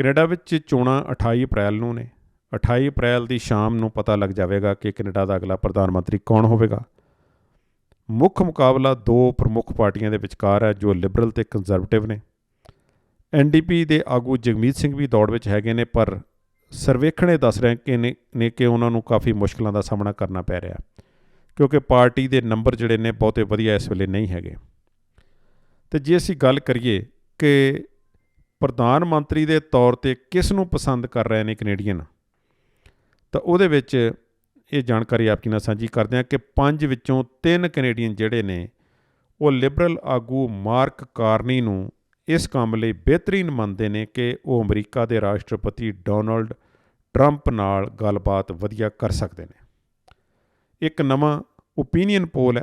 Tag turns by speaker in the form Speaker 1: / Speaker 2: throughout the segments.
Speaker 1: Canada ਵਿੱਚ ਚੋਣਾਂ 28 ਅਪ੍ਰੈਲ ਨੂੰ ਨੇ। 28 ਅਪ੍ਰੈਲ ਦੀ ਸ਼ਾਮ ਨੂੰ ਪਤਾ ਲੱਗ ਜਾਵੇਗਾ ਕਿ ਕੈਨੇਡਾ ਦਾ ਅਗਲਾ ਪ੍ਰਧਾਨ ਮੰਤਰੀ ਕੌਣ ਹੋਵੇਗਾ। ਮੁੱਖ ਮੁਕਾਬਲਾ ਦੋ ਪ੍ਰਮੁੱਖ ਪਾਰਟੀਆਂ ਦੇ ਵਿਚਕਾਰ ਹੈ, ਜੋ ਲਿਬਰਲ ਤੇ ਕੰਜ਼ਰਵੇਟਿਵ ਨੇ। ਐਨਡੀਪੀ ਦੇ ਆਗੂ ਜਗਮੀਤ ਸਿੰਘ ਵੀ ਦੌੜ ਵਿੱਚ ਹੈਗੇ ਨੇ, ਪਰ ਸਰਵੇਖਣੇ ਦੱਸ ਰਹੇ ਕਿ ਨੇ ਕਿ ਉਹਨਾਂ ਨੂੰ ਕਾਫੀ ਮੁਸ਼ਕਲਾਂ ਦਾ ਸਾਹਮਣਾ ਕਰਨਾ ਪੈ ਰਿਹਾ ਕਿਉਂਕਿ ਪਾਰਟੀ ਦੇ ਨੰਬਰ ਜਿਹੜੇ ਨੇ ਬਹੁਤੇ ਵਧੀਆ ਇਸ ਵੇਲੇ ਨਹੀਂ ਹੈਗੇ। ਤੇ ਜੇ ਅਸੀਂ ਗੱਲ ਕਰੀਏ ਕਿ ਪ੍ਰਧਾਨ ਮੰਤਰੀ ਦੇ ਤੌਰ ਤੇ ਕਿਸ ਨੂੰ ਪਸੰਦ ਕਰ ਰਹੇ ਨੇ ਕੈਨੇਡੀਅਨ? ਤਾਂ ਉਹਦੇ ਵਿੱਚ ਇਹ ਜਾਣਕਾਰੀ ਆਪ ਨਾਲ ਸਾਂਝੀ ਕਰਦੇ ਹਾਂ ਕਿ ਪੰਜ ਵਿੱਚੋਂ ਤਿੰਨ ਕੈਨੇਡੀਅਨ ਜਿਹੜੇ ਨੇ, ਉਹ ਲਿਬਰਲ ਆਗੂ ਮਾਰਕ ਕਾਰਨੀ ਨੂੰ ਇਸ ਕੰਮ ਲਈ ਬਿਹਤਰੀਨ ਮੰਨਦੇ ਨੇ ਕਿ ਉਹ ਅਮਰੀਕਾ ਦੇ ਰਾਸ਼ਟਰਪਤੀ ਡੋਨਲਡ ਟਰੰਪ ਨਾਲ ਗੱਲਬਾਤ ਵਧੀਆ ਕਰ ਸਕਦੇ ਨੇ। ਇੱਕ ਨਵਾਂ ਓਪੀਨੀਅਨ ਪੋਲ ਹੈ।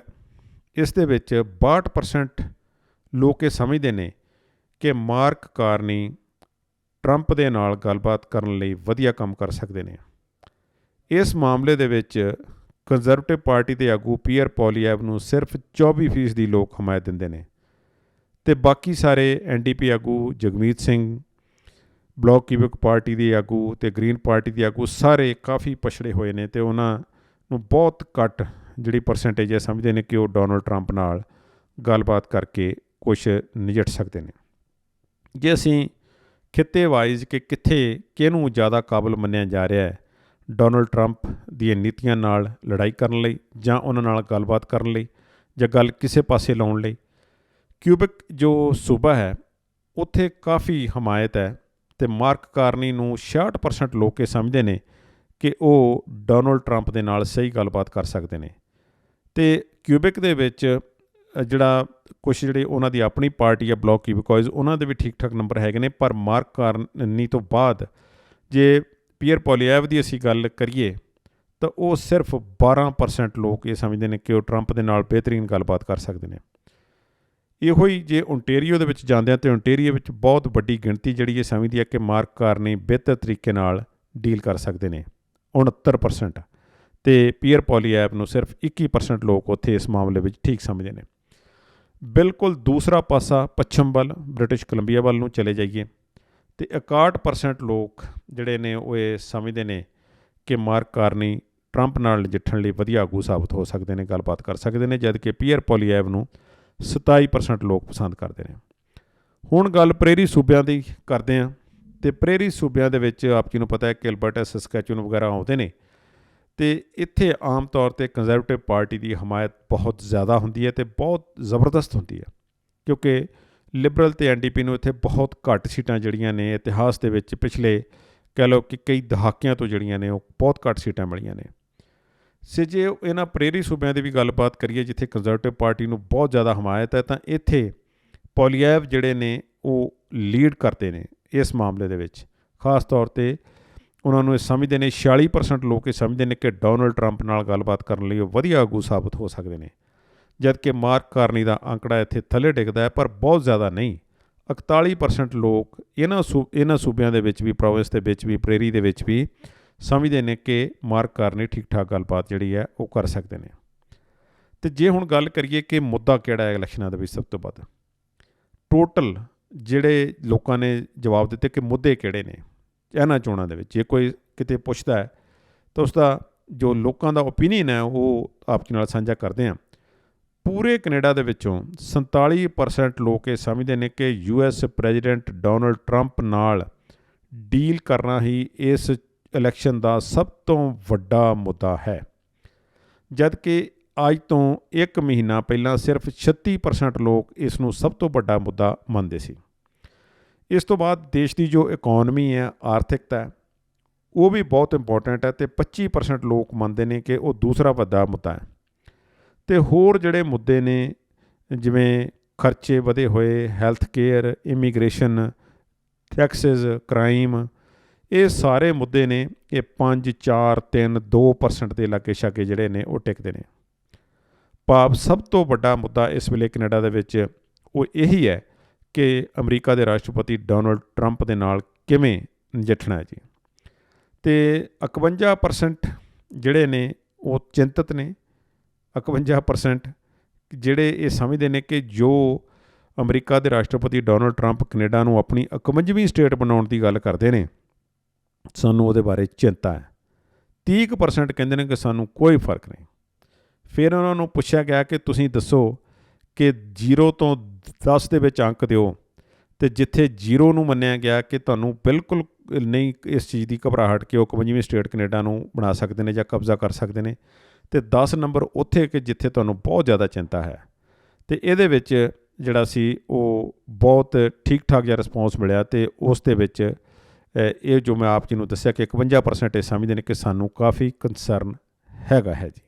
Speaker 1: ਇਸ ਦੇ ਵਿੱਚ 62% ਲੋਕ ਇਹ ਸਮਝਦੇ ਨੇ ਕਿ ਮਾਰਕ ਕਾਰਨੀ ਟਰੰਪ ਦੇ ਨਾਲ ਗੱਲਬਾਤ ਕਰਨ ਲਈ ਵਧੀਆ ਕੰਮ ਕਰ ਸਕਦੇ ਨੇ। ਇਸ ਮਾਮਲੇ ਦੇ ਵਿੱਚ ਕੰਜ਼ਰਵੇਟਿਵ ਪਾਰਟੀ ਦੇ ਆਗੂ ਪੀਅਰ ਪੋਲੀਐਵ ਨੂੰ ਸਿਰਫ 24% ਦੀ ਲੋਕ ਹਮਾਇਤ ਦਿੰਦੇ ਨੇ ਤੇ ਬਾਕੀ ਸਾਰੇ ਐਨਡੀਪੀ ਆਗੂ Jagmeet Singh, Bloc Quebec party ਦੇ ਆਗੂ ਤੇ ਗ੍ਰੀਨ ਪਾਰਟੀ ਦੇ ਆਗੂ ਸਾਰੇ ਕਾਫੀ ਪਛੜੇ ਹੋਏ ਨੇ ਤੇ ਉਹਨਾਂ ਨੂੰ ਬਹੁਤ ਘੱਟ ਜਿਹੜੀ ਪਰਸੈਂਟੇਜ ਹੈ ਸਮਝਦੇ ਨੇ ਕਿ ਉਹ ਡੋਨਲਡ ਟਰੰਪ ਨਾਲ ਗੱਲਬਾਤ ਕਰਕੇ ਕੁਝ ਨਜਿੱਠ ਸਕਦੇ ਨੇ। ਜੇ ਅਸੀਂ ਖਿੱਤੇ ਵਾਈਜ਼ ਕਿ ਕਿੱਥੇ, ਕਿਹਨੂੰ ਜ਼ਿਆਦਾ ਕਾਬਲ ਮੰਨਿਆ ਜਾ ਰਿਹਾ ਹੈ, ਡੋਨਲਡ ਟਰੰਪ ਦੀਆਂ ਨੀਤੀਆਂ ਨਾਲ ਲੜਾਈ ਕਰਨ ਲਈ ਜਾਂ ਉਹਨਾਂ ਨਾਲ ਗੱਲਬਾਤ ਕਰਨ ਲਈ ਜਾਂ ਗੱਲ ਕਿਸੇ ਪਾਸੇ ਲਾਉਣ ਲਈ, ਕਿਊਬਿਕ ਜੋ ਸੂਬਾ ਹੈ, ਉੱਥੇ ਕਾਫੀ ਹਮਾਇਤ ਹੈ ਤੇ ਮਾਰਕ ਕਾਰਨੀ ਨੂੰ 66% ਲੋਕ ਇਹ ਸਮਝਦੇ ਨੇ ਕਿ ਉਹ ਡੋਨਲਡ ਟਰੰਪ ਦੇ ਨਾਲ ਸਹੀ ਗੱਲਬਾਤ ਕਰ ਸਕਦੇ ਨੇ। ਤੇ ਕਿਊਬਿਕ ਦੇ ਵਿੱਚ ਜਿਹੜਾ ਕੁਝ ਜਿਹੜੇ ਉਹਨਾਂ ਦੀ ਆਪਣੀ ਪਾਰਟੀ ਹੈ ਬਲੌਕ ਬਿਕੋਜ਼ ਉਹਨਾਂ ਦੇ ਵੀ ਠੀਕ ਠਾਕ ਨੰਬਰ ਹੈਗੇ ਨੇ, ਪਰ ਮਾਰਕ ਕਾਰਨੀ ਤੋਂ ਬਾਅਦ ਜੇ ਪੀਅਰ ਪੋਲੀਐਵ ਦੀ ਅਸੀਂ ਗੱਲ ਕਰੀਏ, ਤਾਂ ਉਹ ਸਿਰਫ 12% ਲੋਕ ਇਹ ਸਮਝਦੇ ਨੇ ਕਿ ਉਹ ਟਰੰਪ ਦੇ ਨਾਲ ਬਿਹਤਰੀਨ ਗੱਲਬਾਤ ਕਰ ਸਕਦੇ ਨੇ। ਇਹੋ ਹੀ ਜੇ ਓਨਟੇਰੀਓ ਦੇ ਵਿੱਚ ਜਾਂਦੇ ਆ, ਤੇ ਓਨਟੇਰੀਓ ਵਿੱਚ ਬਹੁਤ ਵੱਡੀ ਗਿਣਤੀ ਜਿਹੜੀ ਇਹ ਸਮਝਦੀ ਹੈ ਕਿ ਮਾਰਕ ਕਾਰਨੀ ਬਿਹਤਰ ਤਰੀਕੇ ਨਾਲ ਡੀਲ ਕਰ ਸਕਦੇ ਨੇ 69% ਤੇ ਪੀਅਰ ਪੋਲੀ ਐਪ ਨੂੰ ਸਿਰਫ 21% ਲੋਕ ਉੱਥੇ ਇਸ ਮਾਮਲੇ ਵਿੱਚ ਠੀਕ ਸਮਝਦੇ ਨੇ। ਬਿਲਕੁਲ ਦੂਸਰਾ ਪਾਸਾ ਪੱਛਮ ਵੱਲ, ਬ੍ਰਿਟਿਸ਼ ਕੋਲੰਬੀਆ ਵੱਲ ਨੂੰ ਚਲੇ ਜਾਈਏ। ਤੇ 61% ਲੋਕ ਜਿਹੜੇ ਨੇ ਉਹ ਇਹ ਸਮਝਦੇ ਨੇ ਕਿ ਮਾਰਕ ਕਾਰਨੀ ਟਰੰਪ ਨਾਲ ਨਜਿੱਠਣ ਲਈ ਵਧੀਆ ਆਗੂ ਸਾਬਤ ਹੋ ਸਕਦੇ ਨੇ, ਗੱਲਬਾਤ ਕਰ ਸਕਦੇ ਨੇ ਜਦਕਿ ਪੀਅਰ ਪੋਲੀਐਵ ਨੂੰ 27% ਲੋਕ ਪਸੰਦ ਕਰਦੇ ਨੇ। ਹੁਣ ਗੱਲ ਪ੍ਰੇਰੀ ਸੂਬਿਆਂ ਦੀ ਕਰਦੇ ਆਂ ਤੇ ਪ੍ਰੇਰੀ ਸੂਬਿਆਂ ਦੇ ਵਿੱਚ ਆਪ ਜੀ ਨੂੰ ਪਤਾ ਹੈ ਕਿ ਐਲਬਰਟਾ ਸਸਕੈਚੂਨ ਵਗੈਰਾ ਆਉਂਦੇ ਨੇ। ਤੇ ਇੱਥੇ ਆਮ ਤੌਰ ਤੇ ਕੰਜ਼ਰਵੇਟਿਵ ਪਾਰਟੀ ਦੀ ਹਮਾਇਤ ਬਹੁਤ ਜ਼ਿਆਦਾ ਹੁੰਦੀ ਹੈ ਤੇ ਬਹੁਤ ਜ਼ਬਰਦਸਤ ਹੁੰਦੀ ਹੈ, ਕਿਉਂਕਿ ਲਿਬਰਲ ਤੇ ਐਨਡੀਪੀ ਨੂੰ ਇੱਥੇ ਬਹੁਤ ਘੱਟ ਸੀਟਾਂ ਜਿਹੜੀਆਂ ਨੇ ਇਤਿਹਾਸ ਦੇ ਵਿੱਚ ਪਿਛਲੇ ਕਹਿ ਲਓ ਕਿ ਕਈ ਦਹਾਕਿਆਂ ਤੋਂ ਜਿਹੜੀਆਂ ਨੇ ਉਹ ਬਹੁਤ ਘੱਟ ਸੀਟਾਂ ਮਿਲੀਆਂ ਨੇ। ਸੇ ਜੇ ਇਹਨਾਂ ਪ੍ਰੇਰੀ ਸੂਬਿਆਂ ਦੀ ਵੀ ਗੱਲਬਾਤ ਕਰੀਏ ਜਿੱਥੇ ਕੰਜ਼ਰਵੇਟਿਵ ਪਾਰਟੀ ਨੂੰ ਬਹੁਤ ਜ਼ਿਆਦਾ ਹਮਾਇਤ ਹੈ ਤਾਂ ਇੱਥੇ ਪੋਲੀਐਵ ਜਿਹੜੇ ਨੇ ਉਹ ਲੀਡ ਕਰਦੇ ਨੇ ਇਸ ਮਾਮਲੇ ਦੇ ਵਿੱਚ, ਖਾਸ ਤੌਰ ਤੇ ਉਹਨਾਂ ਨੂੰ ਇਹ ਸਮਝਦੇ ਨੇ 46% ਲੋਕ ਇਹ ਸਮਝਦੇ ਨੇ ਕਿ ਡੋਨਲਡ ਟਰੰਪ ਨਾਲ ਗੱਲਬਾਤ ਕਰਨ ਲਈ ਉਹ ਵਧੀਆ ਆਗੂ ਸਾਬਤ ਹੋ ਸਕਦੇ ਨੇ। ਜਦਕਿ ਮਾਰਕ ਕਾਰਨੀ ਦਾ ਅੰਕੜਾ ਇੱਥੇ ਥੱਲੇ ਡਿੱਗਦਾ ਹੈ, ਪਰ ਬਹੁਤ ਜ਼ਿਆਦਾ ਨਹੀਂ। 41% ਲੋਕ ਇਹਨਾਂ ਸੂ, ਇਹਨਾਂ ਸੂਬਿਆਂ ਦੇ ਵਿੱਚ ਵੀ ਪ੍ਰੋਵਿੰਸ ਦੇ ਵਿੱਚ ਵੀ ਪ੍ਰੇਰੀ ਦੇ ਵਿੱਚ ਵੀ ਸਮਝਦੇ ਨੇ ਕਿ ਮਾਰਕ ਕਾਰਨੀ ਠੀਕ ਠਾਕ ਗੱਲਬਾਤ ਜਿਹੜੀ ਹੈ ਉਹ ਕਰ ਸਕਦੇ ਨੇ। ਤੇ ਜੇ ਹੁਣ ਗੱਲ ਕਰੀਏ ਕਿ ਮੁੱਦਾ ਕਿਹੜਾ ਹੈ ਇਲੈਕਸ਼ਨਾਂ ਦੇ ਵਿੱਚ ਸਭ ਤੋਂ ਵੱਧ ਟੋਟਲ ਜਿਹੜੇ ਲੋਕਾਂ ਨੇ ਜਵਾਬ ਦਿੱਤੇ ਕਿ ਮੁੱਦੇ ਕਿਹੜੇ ਨੇ? ਇਹਨਾਂ ਚੋਣਾਂ ਦੇ ਵਿੱਚ, ਜੇ ਕੋਈ ਕਿਤੇ ਪੁੱਛਦਾ ਹੈ, ਤਾਂ ਉਸ ਦਾ ਜੋ ਲੋਕਾਂ ਦਾ ਓਪੀਨੀਅਨ ਹੈ, ਉਹ ਆਪ ਨਾਲ ਸਾਂਝਾ ਕਰਦੇ ਹਾਂ। ਪੂਰੇ ਕੈਨੇਡਾ ਦੇ ਵਿੱਚੋਂ 47% ਲੋਕ ਇਹ ਸਮਝਦੇ ਨੇ ਕਿ ਯੂਐਸ ਪ੍ਰੈਜ਼ੀਡੈਂਟ ਡੋਨਲਡ ਟਰੰਪ ਨਾਲ ਡੀਲ ਕਰਨਾ ਹੀ ਇਸ ਇਲੈਕਸ਼ਨ ਦਾ ਸਭ ਤੋਂ ਵੱਡਾ ਮੁੱਦਾ ਹੈ। ਜਦਕਿ ਅੱਜ ਤੋਂ 1 ਮਹੀਨਾ ਪਹਿਲਾਂ ਸਿਰਫ 36% ਲੋਕ ਇਸ ਨੂੰ ਸਭ ਤੋਂ ਵੱਡਾ ਮੁੱਦਾ ਮੰਨਦੇ ਸੀ। ਇਸ ਤੋਂ ਬਾਅਦ ਦੇਸ਼ ਦੀ ਜੋ ਇਕਨੋਮੀ ਹੈ, ਆਰਥਿਕਤਾ ਹੈ, ਉਹ ਵੀ ਬਹੁਤ ਇੰਪੋਰਟੈਂਟ ਹੈ ਤੇ 25% ਲੋਕ ਮੰਨਦੇ ਨੇ ਕਿ ਉਹ ਦੂਸਰਾ ਵੱਡਾ ਮੁੱਦਾ ਹੈ। ਤੇ ਹੋਰ ਜਿਹੜੇ ਮੁੱਦੇ ਨੇ, ਜਿਵੇਂ ਖਰਚੇ ਵਧੇ ਹੋਏ health care immigration taxes crime ਇਹ ਸਾਰੇ ਮੁੱਦੇ ਨੇ, ਇਹ 5 4 3 2% ਦੇ ਲਾਗੇ ਛਾਗੇ ਜਿਹੜੇ ਨੇ, ਉਹ ਟਿਕਦੇ ਨੇ। ਭਾਵ ਸਭ ਤੋਂ ਵੱਡਾ ਮੁੱਦਾ ਇਸ ਵੇਲੇ ਕੈਨੇਡਾ ਦੇ ਵਿੱਚ ਉਹ ਇਹੀ ਹੈ ਕਿ ਅਮਰੀਕਾ ਦੇ ਰਾਸ਼ਟਰਪਤੀ ਡੋਨਲਡ ਟਰੰਪ ਦੇ ਨਾਲ ਕਿਵੇਂ ਨਜਿੱਠਣਾ ਹੈ ਜੀ? ਤੇ 51% ਜਿਹੜੇ ਨੇ ਉਹ ਚਿੰਤਤ ਨੇ। 51% ਜਿਹੜੇ ਇਹ ਸਮਝਦੇ ਨੇ ਕਿ ਜੋ ਅਮਰੀਕਾ ਦੇ ਰਾਸ਼ਟਰਪਤੀ ਡੋਨਲਡ ਟਰੰਪ ਕੈਨੇਡਾ ਨੂੰ ਆਪਣੀ 51ਵੀਂ ਸਟੇਟ ਬਣਾਉਣ ਦੀ ਗੱਲ ਕਰਦੇ ਨੇ, ਸਾਨੂੰ ਉਹਦੇ ਬਾਰੇ ਚਿੰਤਾ ਹੈ। 30% ਕਹਿੰਦੇ ਨੇ ਕਿ ਸਾਨੂੰ ਕੋਈ ਫ਼ਰਕ ਨਹੀਂ। ਫਿਰ ਉਹਨਾਂ ਨੂੰ ਪੁੱਛਿਆ ਗਿਆ ਕਿ ਤੁਸੀਂ ਦੱਸੋ ਕਿ 0 ਤੋਂ 10 ਦੇ ਵਿੱਚ ਅੰਕ ਦਿਓ ਤੇ ਜਿੱਥੇ 0 ਨੂੰ ਮੰਨਿਆ ਗਿਆ ਕਿ ਤੁਹਾਨੂੰ ਬਿਲਕੁਲ ਨਹੀਂ ਇਸ ਚੀਜ਼ ਦੀ ਘਬਰਾਹਟ ਕਿ ਉਹ 51ਵੀਂ ਸਟੇਟ ਕੈਨੇਡਾ ਨੂੰ ਬਣਾ ਸਕਦੇ ਨੇ ਜਾਂ ਕਬਜ਼ਾ ਕਰ ਸਕਦੇ ਨੇ, ਤੇ 10 ਨੰਬਰ ਉੱਥੇ ਕਿ ਜਿੱਥੇ ਤੁਹਾਨੂੰ ਬਹੁਤ ਜ਼ਿਆਦਾ ਚਿੰਤਾ ਹੈ। ਤੇ ਇਹਦੇ ਵਿੱਚ ਜਿਹੜਾ ਸੀ ਉਹ ਬਹੁਤ ਠੀਕ ਠਾਕ ਜਿਹਾ ਰਿਸਪੌਂਸ ਮਿਲਿਆ ਤੇ ਉਸ ਦੇ ਵਿੱਚ ਇਹ ਜੋ ਮੈਂ ਆਪ ਜੀ ਨੂੰ ਦੱਸਿਆ ਕਿ 51% ਇਹ ਸਮਝਦੇ ਨੇ ਕਿ ਸਾਨੂੰ ਕਾਫੀ ਕੰਸਰਨ ਹੈਗਾ ਹੈ ਜੀ।